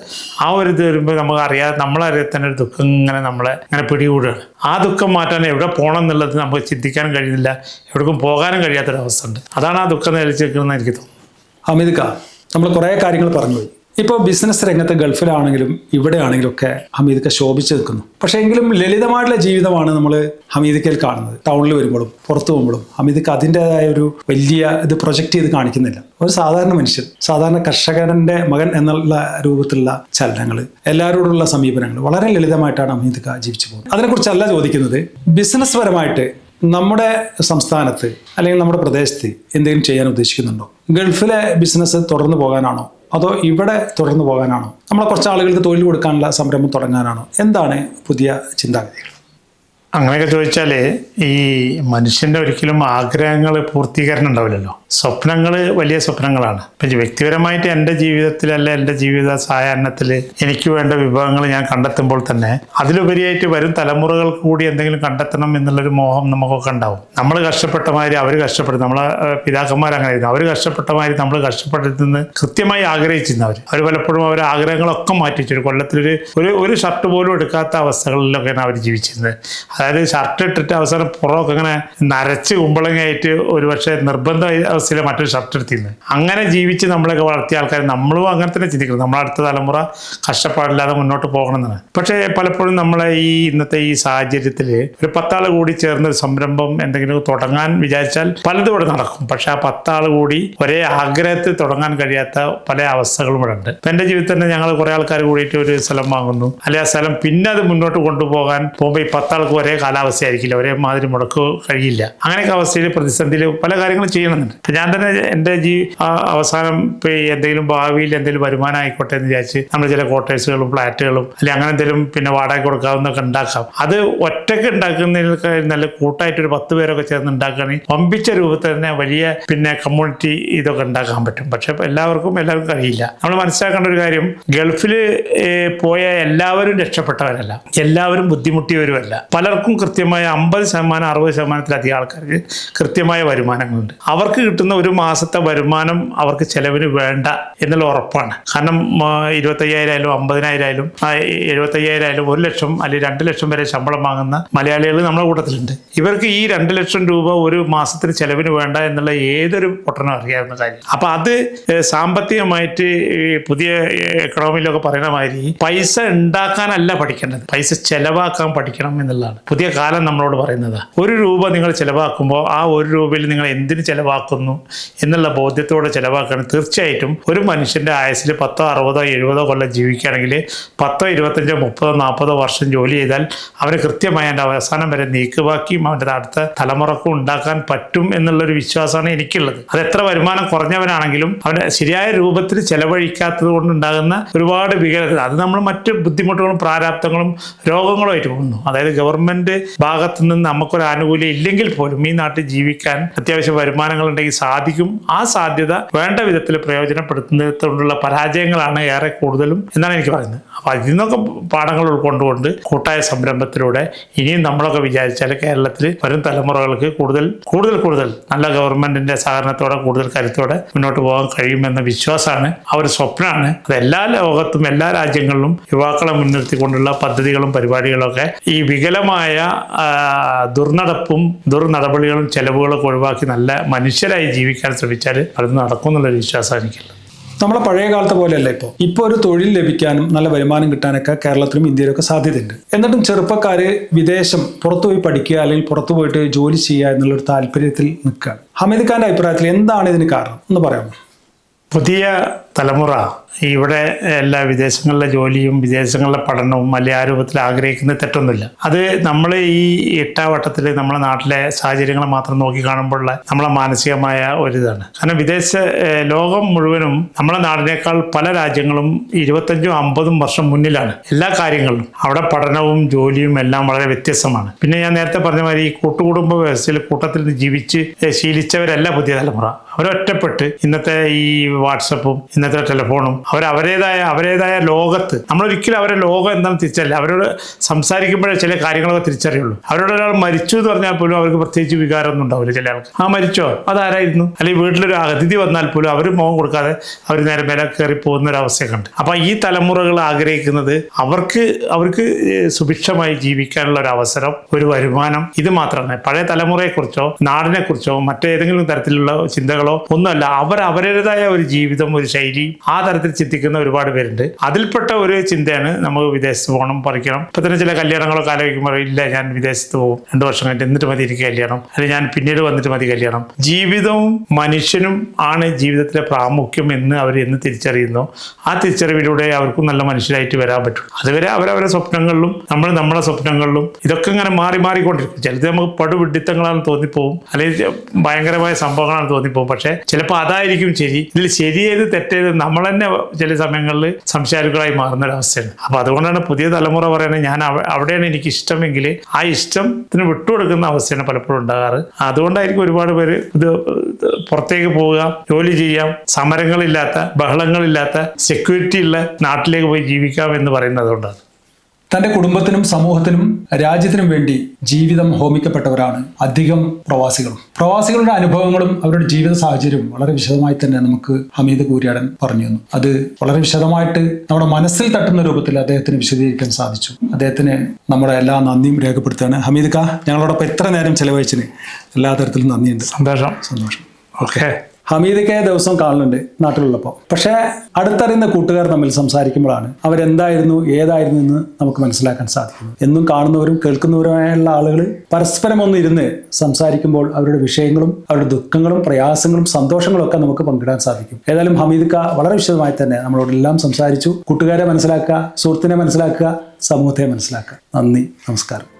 ആ ഒരു ഇത് വരുമ്പോൾ നമുക്ക് അറിയാതെ നമ്മളറിയാതെ തന്നെ ഒരു ദുഃഖം ഇങ്ങനെ നമ്മളെ ഇങ്ങനെ പിടികൂടുകയാണ് ആ ദുഃഖം മാറ്റാൻ എവിടെ പോകണം എന്നുള്ളത് നമുക്ക് ചിന്തിക്കാൻ കഴിയുന്നില്ല. എവിടേക്കും പോകാനും കഴിയാത്തൊരവസ്ഥ ഉണ്ട്. അതാണ് ആ ദുഃഖം നിലച്ചിരിക്കുന്നത് എനിക്ക് തോന്നുന്നു. ഹമീദ് നമ്മൾ കുറേ കാര്യങ്ങൾ പറഞ്ഞുപോയി ഇപ്പോൾ ബിസിനസ് രംഗത്ത് ഗൾഫിലാണെങ്കിലും ഇവിടെയാണെങ്കിലും ഒക്കെ ഹമീദ് ശോഭിച്ചു നിൽക്കുന്നു. പക്ഷേ എങ്കിലും ലളിതമായിട്ടുള്ള ജീവിതമാണ് നമ്മൾ ഹമീദിക്കയിൽ കാണുന്നത്. ടൗണിൽ വരുമ്പോഴും പുറത്തു പോകുമ്പോഴും ഹമീദിക്ക അതിന്റെതായ ഒരു വലിയ ഇത് പ്രൊജക്റ്റ് ചെയ്ത് കാണിക്കുന്നില്ല. ഒരു സാധാരണ മനുഷ്യൻ സാധാരണ കർഷകന്റെ മകൻ എന്നുള്ള രൂപത്തിലുള്ള ചലനങ്ങൾ എല്ലാവരോടുള്ള സമീപനങ്ങൾ വളരെ ലളിതമായിട്ടാണ് ഹമീദിക്ക ജീവിച്ചു പോകുന്നത്. അതിനെക്കുറിച്ചല്ല ചോദിക്കുന്നത് ബിസിനസ് പരമായിട്ട് നമ്മുടെ സംസ്ഥാനത്ത് അല്ലെങ്കിൽ നമ്മുടെ പ്രദേശത്ത് എന്തെങ്കിലും ചെയ്യാൻ ഉദ്ദേശിക്കുന്നുണ്ടോ? ഗൾഫിലെ ബിസിനസ് തുടർന്നു പോകാനാണോ? അതോ ഇവിടെ തുടർന്നു പോകാനാണോ? നമ്മളെ കുറച്ച് ആളുകൾക്ക് തൊഴിൽ കൊടുക്കാനുള്ള സംരംഭം തുടങ്ങാനാണോ? എന്താണ് പുതിയ ചിന്താഗതികൾ? അങ്ങനെയൊക്കെ ചോദിച്ചാൽ ഈ മനുഷ്യന്റെ ഒരിക്കലും ആഗ്രഹങ്ങൾ പൂർത്തീകരണം ഉണ്ടാവില്ലല്ലോ. സ്വപ്നങ്ങൾ വലിയ സ്വപ്നങ്ങളാണ്. പക്ഷെ വ്യക്തിപരമായിട്ട് എന്റെ ജീവിതത്തിലല്ല എന്റെ ജീവിത സായാഹ്നത്തിൽ എനിക്ക് വേണ്ട വിഭവങ്ങൾ ഞാൻ കണ്ടെത്തുമ്പോൾ തന്നെ അതിലുപരിയായിട്ട് വരും തലമുറകൾക്ക് കൂടി എന്തെങ്കിലും കണ്ടെത്തണം എന്നുള്ളൊരു മോഹം നമുക്കൊക്കെ ഉണ്ടാവും. നമ്മൾ കഷ്ടപ്പെട്ട മാതിരി അവർ കഷ്ടപ്പെടും. നമ്മളെ പിതാക്കന്മാർ അങ്ങനെ ആയിരുന്നു. അവർ കഷ്ടപ്പെട്ട മാതിരി നമ്മൾ കഷ്ടപ്പെട്ടിരുന്ന് കൃത്യമായി ആഗ്രഹിച്ചിരുന്നു അവർ അവർ പലപ്പോഴും അവർ ആഗ്രഹങ്ങളൊക്കെ മാറ്റിച്ചു കൊല്ലത്തിലൊരു ഒരു ഒരു ഷർട്ട് പോലും എടുക്കാത്ത അവസ്ഥകളിലൊക്കെയാണ് അവർ ജീവിച്ചിരുന്നത്. അതായത് ഷർട്ട് ഇട്ടിട്ട് അവസാനം പുറമൊക്കെ ഇങ്ങനെ നരച്ച് കുമ്പളങ്ങയായിട്ട് ഒരു പക്ഷേ അവസ്ഥയിൽ മറ്റൊരു ഷർട്ട് എടുത്തിരുന്നത് അങ്ങനെ ജീവിച്ച് നമ്മളൊക്കെ വളർത്തിയ ആൾക്കാർ നമ്മളും അങ്ങനെ തന്നെ ചിന്തിക്കുന്നത് നമ്മളെ അടുത്ത തലമുറ കഷ്ടപ്പാടില്ലാതെ മുന്നോട്ട് പോകണമെന്നാണ്. പക്ഷേ പലപ്പോഴും നമ്മളെ ഈ ഇന്നത്തെ ഈ സാഹചര്യത്തിൽ ഒരു പത്താൾ കൂടി ചേർന്ന് ഒരു സംരംഭം എന്തെങ്കിലും തുടങ്ങാൻ വിചാരിച്ചാൽ പലതും ഇവിടെ നടക്കും. പക്ഷെ ആ പത്താൾ കൂടി ഒരേ ആഗ്രഹത്തിൽ തുടങ്ങാൻ കഴിയാത്ത പല അവസ്ഥകളും ഇവിടെ ഉണ്ട്. ഇപ്പം എന്റെ ജീവിതത്തിൽ തന്നെ ഞങ്ങൾ കുറേ ആൾക്കാർ കൂടിയിട്ട് ഒരു സ്ഥലം വാങ്ങുന്നു. അല്ലെ ആ സ്ഥലം പിന്നെ അത് മുന്നോട്ട് കൊണ്ടുപോകാൻ പോകുമ്പോൾ ഈ പത്താൾക്ക് ഒരേ കാലാവസ്ഥ ആയിരിക്കില്ല ഒരേ മാതിരി മുടക്കു കഴിയില്ല. അങ്ങനെയൊക്കെ അവസ്ഥയിൽ പ്രതിസന്ധിയിൽ പല കാര്യങ്ങളും ചെയ്യണമെന്നുണ്ട്. ഞാൻ തന്നെ എന്റെ ജീ അവസാനം ഇപ്പം ഈ എന്തെങ്കിലും ഭാവിയിൽ എന്തെങ്കിലും വരുമാനം ആയിക്കോട്ടെ എന്ന് വിചാരിച്ച് നമ്മൾ ചില ക്വാർട്ടേഴ്സുകളും ഫ്ലാറ്റുകളും അല്ലെങ്കിൽ അങ്ങനെ എന്തെങ്കിലും പിന്നെ വാടക കൊടുക്കാവുന്നൊക്കെ ഉണ്ടാക്കാം. അത് ഒറ്റയ്ക്ക് ഉണ്ടാക്കുന്നതിനൊക്കെ നല്ല കൂട്ടായിട്ട് ഒരു പത്ത് പേരൊക്കെ ചേർന്ന് ഉണ്ടാക്കുകയാണെങ്കിൽ പമ്പിച്ച രൂപത്തിൽ തന്നെ വലിയ പിന്നെ കമ്മ്യൂണിറ്റി ഇതൊക്കെ ഉണ്ടാക്കാൻ പറ്റും. പക്ഷെ എല്ലാവർക്കും എല്ലാവർക്കും കഴിയില്ല നമ്മൾ മനസ്സിലാക്കേണ്ട ഒരു കാര്യം ഗൾഫിൽ പോയ എല്ലാവരും രക്ഷപ്പെട്ടവരല്ല. എല്ലാവരും ബുദ്ധിമുട്ടിയവരുമല്ല. പലർക്കും കൃത്യമായ അമ്പത് ശതമാനം അറുപത് ശതമാനത്തിലധികം ആൾക്കാർക്ക് കൃത്യമായ വരുമാനങ്ങളുണ്ട്. അവർക്ക് കിട്ടുന്ന ഒരു മാസത്തെ വരുമാനം അവർക്ക് ചെലവിന് വേണ്ട എന്നുള്ള ഉറപ്പാണ്. കാരണം ഇരുപത്തയ്യായിരം ആയാലും അമ്പതിനായിരം ആയാലും എഴുപത്തയ്യായിരം ആയാലും ഒരു ലക്ഷം അല്ലെങ്കിൽ രണ്ട് ലക്ഷം വരെ ശമ്പളം വാങ്ങുന്ന മലയാളികൾ നമ്മുടെ കൂട്ടത്തിലുണ്ട്. ഇവർക്ക് ഈ രണ്ട് ലക്ഷം രൂപ ഒരു മാസത്തിന് ചെലവിന് വേണ്ട എന്നുള്ള ഏതൊരു പൊട്ടനും അറിയാവുന്ന കാര്യം. അപ്പൊ അത് സാമ്പത്തികമായിട്ട് പുതിയ എക്കണോമിയിലൊക്കെ പറയുന്ന മാതിരി പൈസ ഉണ്ടാക്കാനല്ല പഠിക്കേണ്ടത്. പൈസ ചെലവാക്കാൻ പഠിക്കണം എന്നുള്ളതാണ്. പുതിയ കാലം നമ്മളോട് പറയുന്നത്. ഒരു രൂപ നിങ്ങൾ ചെലവാക്കുമ്പോൾ ആ ഒരു രൂപയിൽ നിങ്ങൾ എന്തിന് ചെലവാക്കുന്നു എന്നുള്ള ബോധ്യത്തോടെ ചിലവാക്കണം. തീർച്ചയായിട്ടും ഒരു മനുഷ്യന്റെ ആയുസ്സിൽ പത്തോ അറുപതോ എഴുപതോ കൊല്ലം ജീവിക്കുകയാണെങ്കിൽ പത്തോ ഇരുപത്തഞ്ചോ മുപ്പതോ നാൽപ്പതോ വർഷം ജോലി ചെയ്താൽ അവന് കൃത്യമായി എന്റെ അവസാനം വരെ നീക്കുവാക്കിയും അവന്റെ അടുത്ത തലമുറക്കും ഉണ്ടാക്കാൻ പറ്റും എന്നുള്ളൊരു വിശ്വാസമാണ് എനിക്കുള്ളത്. അത് എത്ര വരുമാനം കുറഞ്ഞവനാണെങ്കിലും അവന്റെ ശരിയായ രൂപത്തിൽ ചെലവഴിക്കാത്തത് കൊണ്ടുണ്ടാകുന്ന ഒരുപാട് വികലത അത് നമ്മൾ മറ്റ് ബുദ്ധിമുട്ടുകളും പ്രാരാബ്ദങ്ങളും രോഗങ്ങളുമായിട്ട് പോകുന്നു. അതായത് ഗവൺമെന്റ് ഭാഗത്തു നിന്ന് നമുക്കൊരു ആനുകൂല്യം ഇല്ലെങ്കിൽ പോലും ഈ നാട്ടിൽ ജീവിക്കാൻ അത്യാവശ്യം വരുമാനങ്ങൾ ഉണ്ടെങ്കിൽ സാധിക്കും. ആ സാധ്യത വേണ്ട വിധത്തിൽ പ്രയോജനപ്പെടുത്തുന്നതിനുള്ള പരാജയങ്ങളാണ് ഏറെ കൂടുതലും എന്നാണ് എനിക്ക് പറയുന്നത്. അപ്പോൾ അതിൽ നിന്നൊക്കെ പാഠങ്ങൾ ഉൾക്കൊണ്ടുകൊണ്ട് കൂട്ടായ സംരംഭത്തിലൂടെ ഇനിയും നമ്മളൊക്കെ വിചാരിച്ചാൽ കേരളത്തിൽ വരും തലമുറകൾക്ക് കൂടുതൽ കൂടുതൽ കൂടുതൽ നല്ല ഗവൺമെന്റിന്റെ സഹകരണത്തോടെ കൂടുതൽ കരുത്തോടെ മുന്നോട്ട് പോകാൻ കഴിയുമെന്ന വിശ്വാസമാണ് ആ ഒരു സ്വപ്നമാണ്. അത് എല്ലാ ലോകത്തും എല്ലാ രാജ്യങ്ങളിലും യുവാക്കളെ മുൻനിർത്തിക്കൊണ്ടുള്ള പദ്ധതികളും പരിപാടികളൊക്കെ ഈ വികലമായ ദുർനടപ്പും ദുർനടപടികളും ചെലവുകളൊക്കെ ഒഴിവാക്കി നല്ല മനുഷ്യരായി ജീവിക്കാൻ ശ്രമിച്ചാൽ അത് നടക്കും എന്നുള്ളൊരു വിശ്വാസം എനിക്കുള്ളത്. നമ്മളെ പഴയ കാലത്തെ പോലെയല്ല ഇപ്പോൾ ഇപ്പോൾ ഒരു തൊഴിൽ ലഭിക്കാനും നല്ല വരുമാനം കിട്ടാനൊക്കെ കേരളത്തിലും ഇന്ത്യയിലൊക്കെ സാധ്യതയുണ്ട്. എന്നിട്ടും ചെറുപ്പക്കാർ വിദേശം പുറത്തുപോയി പഠിക്കുക അല്ലെങ്കിൽ പുറത്തു പോയിട്ട് ജോലി ചെയ്യുക എന്നുള്ളൊരു താല്പര്യത്തിൽ നിൽക്കുക. ഹമീദ് ഖാന്റെ അഭിപ്രായത്തിൽ എന്താണ് ഇതിന് കാരണം? എന്ന് പറയാമോ? പുതിയ തലമുറ ഇവിടെ എല്ലാ വിദേശങ്ങളിലെ ജോലിയും വിദേശങ്ങളിലെ പഠനവും മലയാള രൂപത്തിൽ ആഗ്രഹിക്കുന്ന തെറ്റൊന്നുമില്ല. അത് നമ്മൾ ഈ എട്ടാവട്ടത്തിൽ നമ്മുടെ നാട്ടിലെ സാഹചര്യങ്ങൾ മാത്രം നോക്കി കാണുമ്പോഴുള്ള നമ്മളെ മാനസികമായ ഒരിതാണ്. കാരണം വിദേശ ലോകം മുഴുവനും നമ്മളെ നാടിനേക്കാൾ പല രാജ്യങ്ങളും ഇരുപത്തഞ്ചും അമ്പതും വർഷം മുന്നിലാണ് എല്ലാ കാര്യങ്ങളിലും അവിടെ പഠനവും ജോലിയും എല്ലാം വളരെ വ്യത്യസ്തമാണ്. പിന്നെ ഞാൻ നേരത്തെ പറഞ്ഞ മാതിരി ഈ കൂട്ടുകുടുംബ വ്യവസ്ഥയിൽ കൂട്ടത്തിൽ ജീവിച്ച് ശീലിച്ചവരല്ല പുതിയ തലമുറ. അവരൊറ്റപ്പെട്ട് ഇന്നത്തെ ഈ വാട്സപ്പും ഇന്നത്തെ ടെലിഫോണും അവർ അവരേതായ ലോകത്ത് നമ്മളൊരിക്കലും അവരെ ലോകം എന്താണെന്ന് തിരിച്ചറിയില്ല. അവരോട് സംസാരിക്കുമ്പോഴേ ചില കാര്യങ്ങളൊക്കെ തിരിച്ചറിയുള്ളൂ. അവരോട് ഒരാൾ മരിച്ചു എന്ന് പറഞ്ഞാൽ പോലും അവർക്ക് പ്രത്യേകിച്ച് വികാരമൊന്നും ഉണ്ടാവില്ല ചില ആൾക്ക്. ആ മരിച്ചോ? അതാരായിരുന്നു? അല്ലെങ്കിൽ വീട്ടിലൊരു അതിഥി വന്നാൽ പോലും അവർ മോഹം കൊടുക്കാതെ അവർ നേരെ മേലെ കയറി പോകുന്ന ഒരു അവസ്ഥയൊക്കെ ഉണ്ട് അപ്പൊ ഈ തലമുറകൾ ആഗ്രഹിക്കുന്നത് അവർക്ക് അവർക്ക് സുഭിക്ഷമായി ജീവിക്കാനുള്ള ഒരു അവസരം ഒരു വരുമാനം ഇത് മാത്രമാണ്. പഴയ തലമുറയെക്കുറിച്ചോ നാടിനെക്കുറിച്ചോ മറ്റേതെങ്കിലും തരത്തിലുള്ള ചിന്തകളോ ഒന്നുമല്ല. അവർ അവരുടേതായ ഒരു ജീവിതം ഒരു ശൈലി ആ തരത്തിൽ ചിന്തിക്കുന്ന ഒരുപാട് പേരുണ്ട്. അതിൽപ്പെട്ട ഒരു ചിന്തയാണ് നമുക്ക് വിദേശത്ത് പോകണം പറിക്കണം. ഇപ്പൊ തന്നെ ചില കല്യാണങ്ങളൊക്കെ ആലോചിക്കുമ്പോൾ ഇല്ല ഞാൻ വിദേശത്ത് പോകും. രണ്ടു വർഷം കഴിഞ്ഞിട്ട് എന്നിട്ട് മതി എനിക്ക് കല്യാണം. അല്ലെങ്കിൽ ഞാൻ പിന്നീട് വന്നിട്ട് മതി കല്യാണം. ജീവിതവും മനുഷ്യനും ആണ് ജീവിതത്തിലെ പ്രാമുഖ്യം എന്ന് അവർ എന്ന് തിരിച്ചറിയുന്നു. ആ തിരിച്ചറിവിലൂടെ അവർക്കും നല്ല മനുഷ്യരായിട്ട് വരാൻ പറ്റും. അതുവരെ അവരവരുടെ സ്വപ്നങ്ങളിലും നമ്മൾ നമ്മുടെ സ്വപ്നങ്ങളിലും ഇതൊക്കെ ഇങ്ങനെ മാറി മാറിക്കൊണ്ടിരിക്കും. ചിലത് നമുക്ക് പടുവിഡിത്തങ്ങളാണെന്ന് തോന്നിപ്പോവും. അല്ലെങ്കിൽ ഭയങ്കരമായ സംഭവങ്ങളാണ് തോന്നിപ്പോവും. പക്ഷേ ചിലപ്പോൾ അതായിരിക്കും ശരി. ഇതിൽ ശരിയേത് തെറ്റേത് നമ്മൾ തന്നെ ചില സമയങ്ങളിൽ സംശയാലുക്കളായി മാറുന്ന ഒരു അപ്പൊ അതുകൊണ്ടാണ് പുതിയ തലമുറ പറയുന്നത് ഞാൻ അവിടെയാണ് എനിക്ക് ഇഷ്ടമെങ്കിൽ ആ ഇഷ്ടത്തിന് വിട്ടുകൊടുക്കുന്ന അവസ്ഥയാണ് പലപ്പോഴും ഉണ്ടാകാറ്. അതുകൊണ്ടായിരിക്കും ഒരുപാട് പേര് ഇത് പുറത്തേക്ക് പോവുക ജോലി ചെയ്യാം സമരങ്ങളില്ലാത്ത ബഹളങ്ങളില്ലാത്ത സെക്യൂരിറ്റി ഉള്ള നാട്ടിലേക്ക് പോയി ജീവിക്കാം എന്ന് പറയുന്നത് അതുകൊണ്ടാണ് തന്റെ കുടുംബത്തിനും സമൂഹത്തിനും രാജ്യത്തിനും വേണ്ടി ജീവിതം ഹോമിക്കപ്പെട്ടവരാണ് അധികം പ്രവാസികളും. പ്രവാസികളുടെ അനുഭവങ്ങളും അവരുടെ ജീവിത സാഹചര്യവും വളരെ വിശദമായി തന്നെ നമുക്ക് ഹമീദ് കൂരിയാടൻ പറഞ്ഞു തന്നു. അത് വളരെ വിശദമായിട്ട് നമ്മുടെ മനസ്സിൽ തട്ടുന്ന രൂപത്തിൽ അദ്ദേഹത്തിന് വിശദീകരിക്കാൻ സാധിച്ചു. അദ്ദേഹത്തിന് നമ്മുടെ എല്ലാ നന്ദിയും രേഖപ്പെടുത്തുകയാണ്. ഹമീദ് കാ ഞങ്ങളോടൊപ്പം എത്ര നേരം ചെലവഴിച്ചിന് എല്ലാ തരത്തിലും നന്ദിയുണ്ട്. സന്തോഷം. സന്തോഷം. ഓക്കെ. ഹമീദൊക്കെ ദിവസം കാണുന്നുണ്ട് നാട്ടിലുള്ളപ്പോൾ. പക്ഷേ അടുത്തറിയുന്ന കൂട്ടുകാർ തമ്മിൽ സംസാരിക്കുമ്പോഴാണ് അവരെന്തായിരുന്നു ഏതായിരുന്നു എന്ന് നമുക്ക് മനസ്സിലാക്കാൻ സാധിക്കുന്നു എന്നും കാണുന്നവരും കേൾക്കുന്നവരുമായുള്ള ആളുകൾ പരസ്പരം ഒന്ന് ഇരുന്ന് സംസാരിക്കുമ്പോൾ അവരുടെ വിഷയങ്ങളും അവരുടെ ദുഃഖങ്ങളും പ്രയാസങ്ങളും സന്തോഷങ്ങളും ഒക്കെ നമുക്ക് പങ്കിടാൻ സാധിക്കും. ഏതായാലും ഹമീദിക്ക വളരെ വിശദമായി തന്നെ നമ്മളോടെല്ലാം സംസാരിച്ചു. കൂട്ടുകാരെ മനസ്സിലാക്കുക സുഹൃത്തിനെ മനസ്സിലാക്കുക സമൂഹത്തെ മനസ്സിലാക്കുക. നന്ദി നമസ്കാരം.